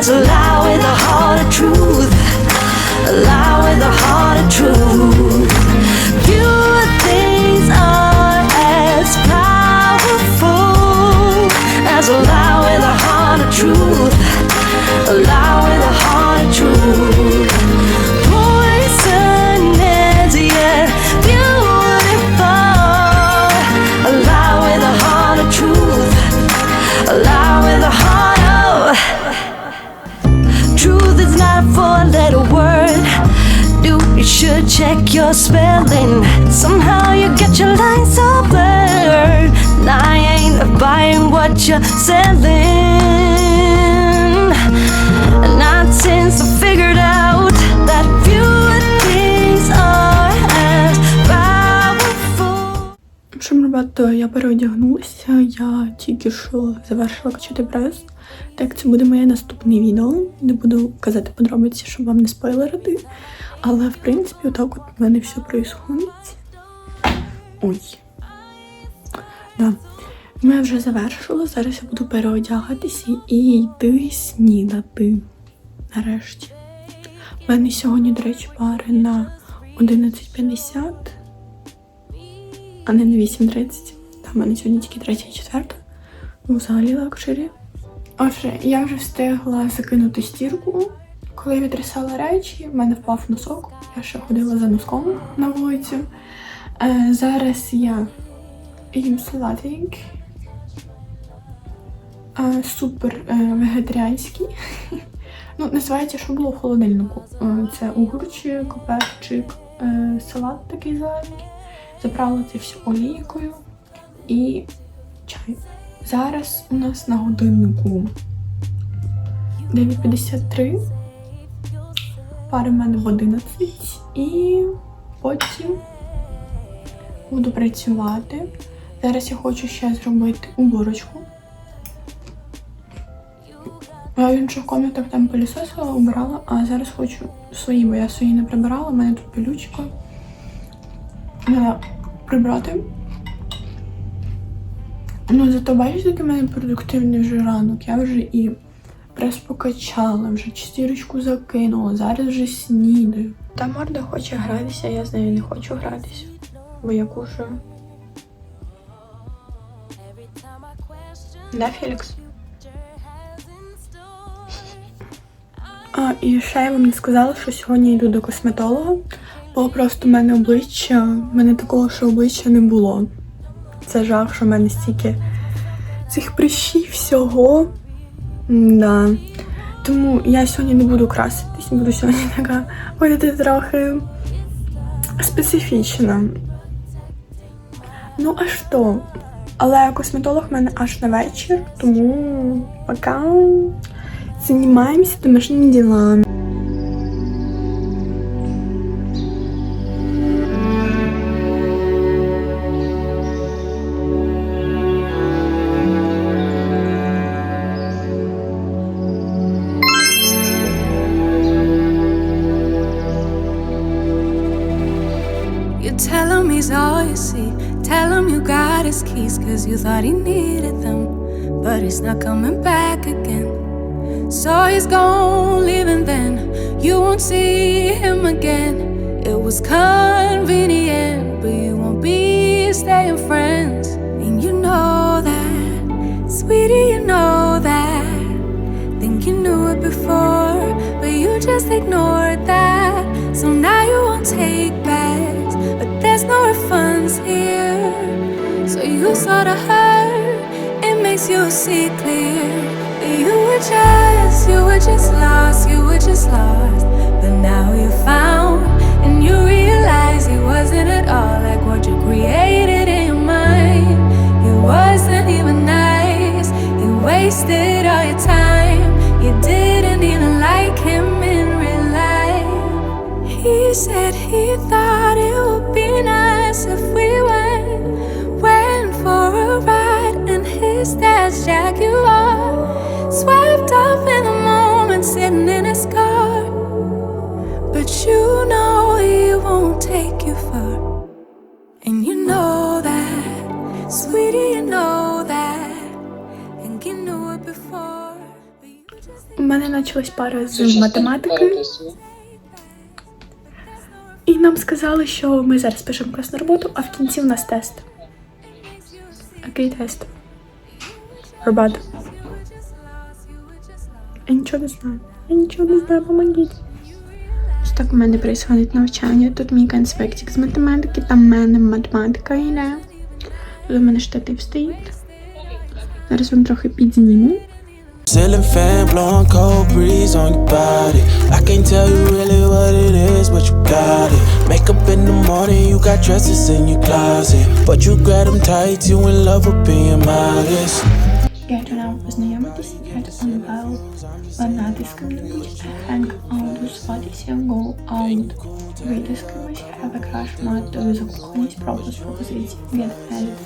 as a lie you're selling. Not since I figured out that few things are as powerful. Що, ребята, я переодягнулася, я тільки що завершила качати прес. Так, це буде моє наступне відео. Не буду казати подробиці, щоб вам не спойлерити. Але, в принципі, отак от в мене все происходить. Ой. Да. Ми вже завершила. Зараз я буду переодягатися і йти снідати. Нарешті. У мене сьогодні, до речі, пари на 11.50 а не на 8.30. Там в мене сьогодні тільки 3 і 4. Ну, взагалі лакшері. Отже, я вже встигла закинути стірку. Коли я відрисала речі, в мене впав носок. Я ще ходила за носком на вулицю. Е, зараз я їм салатик. Е, супер е, вегетаріанський. Ну, називається, що було в холодильнику. Е, це огурчик, перчик, е, салат такий зелений. Заправила це все олійкою і чай. Зараз у нас на годиннику 9.53. Пари в мене в 11. І потім буду працювати. Зараз я хочу ще зробити уборочку. Я в інших комнатах там пилісосила, убирала, а зараз хочу свої, бо я свої не прибирала, у мене тут пилючка. Треба прибрати. Ну, зато бачите, який в мене продуктивний вже ранок. Я вже і прес покачала, вже чотирочку закинула, зараз вже снідаю. Та морда хоче гратися, я з нею не хочу гратися, бо я кушаю. Да, Фелікс? А, і ще не сказала, що сьогодні йду до косметолога, бо просто в мене обличчя, в мене такого ще обличчя не було. Це жах, що в мене стільки цих прищів всього. Да. Тому я сьогодні не буду краситись, буду сьогодні така ходити трохи специфічна. Ну, а що? Але косметолог в мене аж на вечір, тому пока займаємося домашніми ділами. You tell him he's all you see. Tell him you got his keys, cause you thought he needed them. But he's not coming back again. So he's gone, leaving then. You won't see him again. It was convenient, but you won't be staying friends. And you know that, sweetie, you know that. Think you knew it before, but you just ignored that. So now you won't take backs, but there's no refunds here. So you the hurt, it makes you see clear. You were just, you were just lost, you were just lost. But now you found, and you realize it wasn't at all like what you created in your mind. It wasn't even nice, wasted wasted all your time. You didn't even like him in real life. He said he thought Мене пара з математики, і нам сказали, що ми зараз пишемо класну роботу, а в кінці у нас тест. Який тест? Робота. Я нічого не знаю. Я нічого не знаю, помогіть. Ось так у мене відбувається навчання. Тут мій конспектик з математики, там в мене математика йде. Тут у мене штатив стоїть. Зараз вам трохи підзніму. Ceiling fan blowing cold breeze on your body. I can't tell you really what it is, but you got it. Makeup in the morning, you got dresses in your closet. But you grab them tight, you in love with being modest. Get to know познайомитись, get on well, ладнати з ким-небудь, hang out, тусуватися, go out, вийти з кимось, have a crush, мати закоханість, пропуск, пропозиції, get married,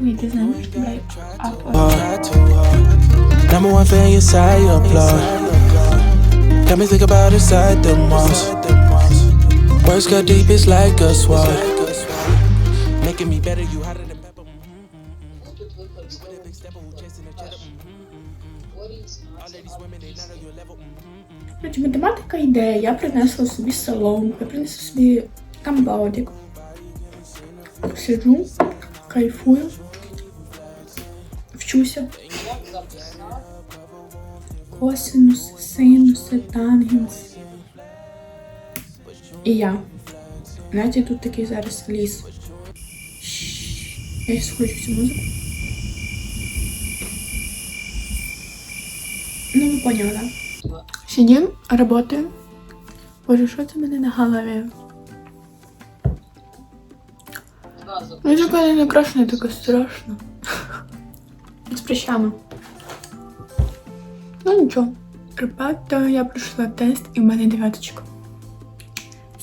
вийти заміж, break up, Try too hard. Number one fan, your side applaud. Got me think about inside the most. Words got deep, it's like a sword. Making me better, you hotter than pepper. Короче, математика йде, я принесла собі соломку, я принесла собі камбаудик. Сиджу, кайфую, вчуся. Косинус, синуси, тангенс. І я. Знаєте, тут такий зараз ліс. Я схочу цю музику. Ну, ви поняли, да? Сидим, работаем. Боже, що це в мене на голові? Ну, така не накрашена, така страшно. З прищами. Ну нічого. Ребята, я пройшла тест і в мене дев'яточка.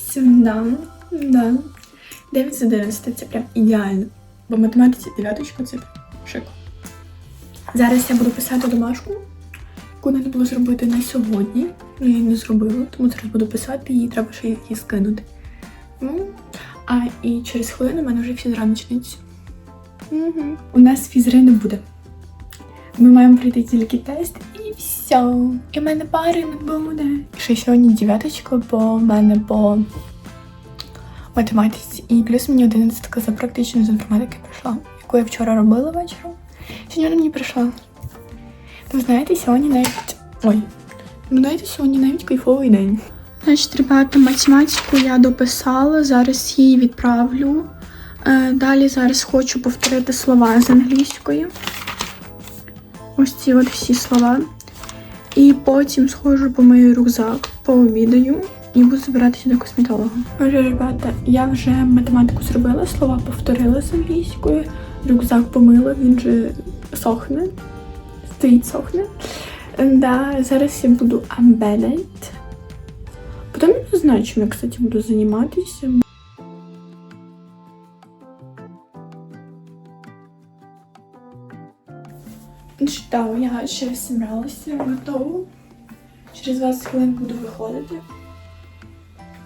Сюда, да. 9 з 11 це прям ідеально. Бо в математиці дев'яточка це шик. Зараз я буду писати домашку, яку треба було зробити на сьогодні. Ну, я її не зробила, тому зараз буду писати її, треба ще її скинути. Ну, а і через хвилину в мене вже фізра почнеться. Угу. У нас фізри не буде. Ми маємо пройти тільки тест все. І в мене пари не буде. Ще сьогодні дев'яточка, бо в мене по математиці. І плюс мені одинадцятка за практичну з інформатики прийшла, яку я вчора робила вечором. Сьогодні вона мені прийшла. Ви знаєте, сьогодні навіть. Ой. Знаєте, сьогодні навіть кайфовий день. Значить, ребята, математику я дописала, зараз її відправлю. Е, Далі зараз хочу повторити слова з англійської. Ось ці от всі слова. І потім схожу по мій рюкзак, пообідаю і буду збиратися до косметолога. Отже, ребята, я вже математику зробила, слова повторила з англійської, рюкзак помила, він же сохне. Стоїть сохне. Да, зараз я буду embedded. Потім я не знаю, чим я, кстати, буду займатися. Ну що, я ще зібралася, готова. Через 20 хвилин буду виходити.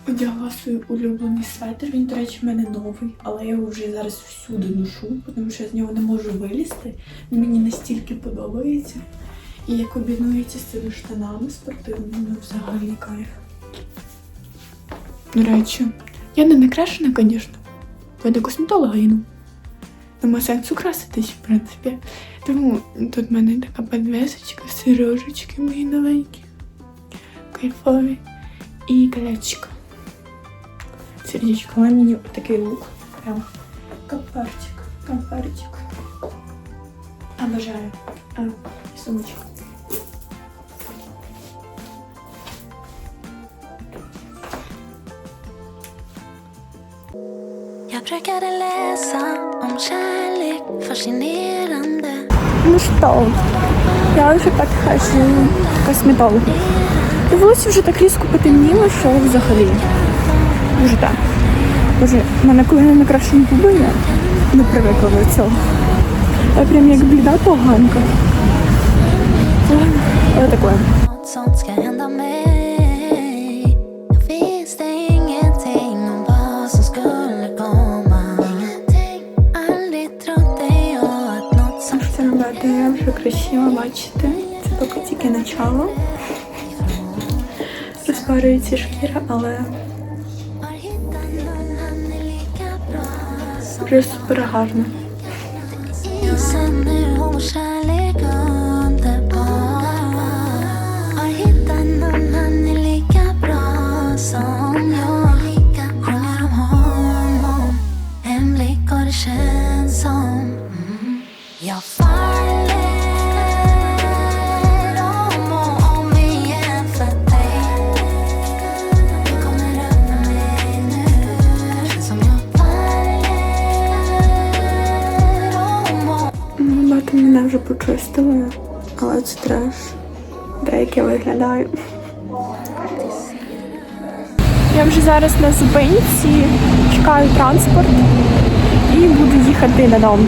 Одягла свій улюблений светр. Він, до речі, в мене новий, але я його вже зараз всюди ношу, тому що я з нього не можу вилізти. Він мені настільки подобається. І як комбінується з цими штанами спортивними, ну взагалі кайф. До речі, я не накрашена, звісно. Я до косметолога йду. Нема сенсу краситись, в принципі. Тому тут в мене така подвесочка, сирожечки мої новенькі, кайфові і колечко. Сердечко, але мені такий лук. Прям капарчик, капарчик. Обожаю. А, і сумочка. Jag brukade läsa kärlek, fascinerande Ну що, Я вже підхожу к косметологу. І вже так різко потемніло, що взагалі. Дуже так. Боже, мене коли не накрашені губи, я не привикла до цього. Я прям як бліда поганка. Але таке. Красиво бачите. Це поки тільки начало. Розпарюється шкіра, але просто hittat någon виглядаю. Я вже зараз на зупинці, чекаю транспорт і буду їхати додому.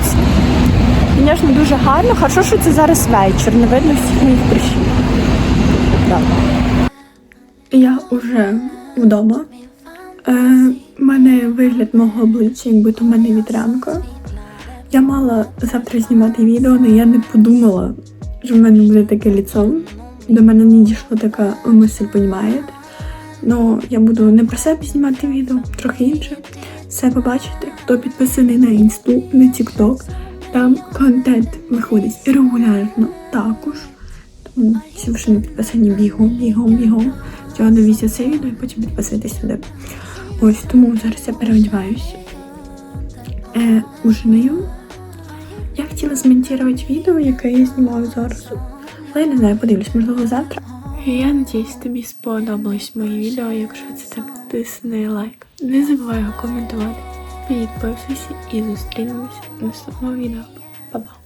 Звісно, дуже гарно. Хорошо, що це зараз вечір, не видно всіх моїх прищів. Так. Я вже вдома. Е, У мене вигляд мого обличчя, якби то в мене вітрянка. Я мала завтра знімати відео, але я не подумала, що в мене буде таке ліцо. До мене не дійшла така мисль, понімаєте? Ну, я буду не про себе знімати відео, трохи інше. Все побачите, хто підписаний на інсту, на тікток. Там контент виходить регулярно також. Тому, ви ще не підписані бігом, бігом, бігом. Цього дивіться це відео і потім підписуйтесь сюди. Ось тому зараз я переодіваюся. Е, ужинаю. Я хотіла змонтувати відео, яке я знімаю зараз. Але я не знаю, подивлюсь, можливо, завтра. Я надіюсь, тобі сподобалось моє відео. Якщо це так, тисни лайк. Не забувай його коментувати. Підписуйся і зустрінемося в наступному відео. Па-па!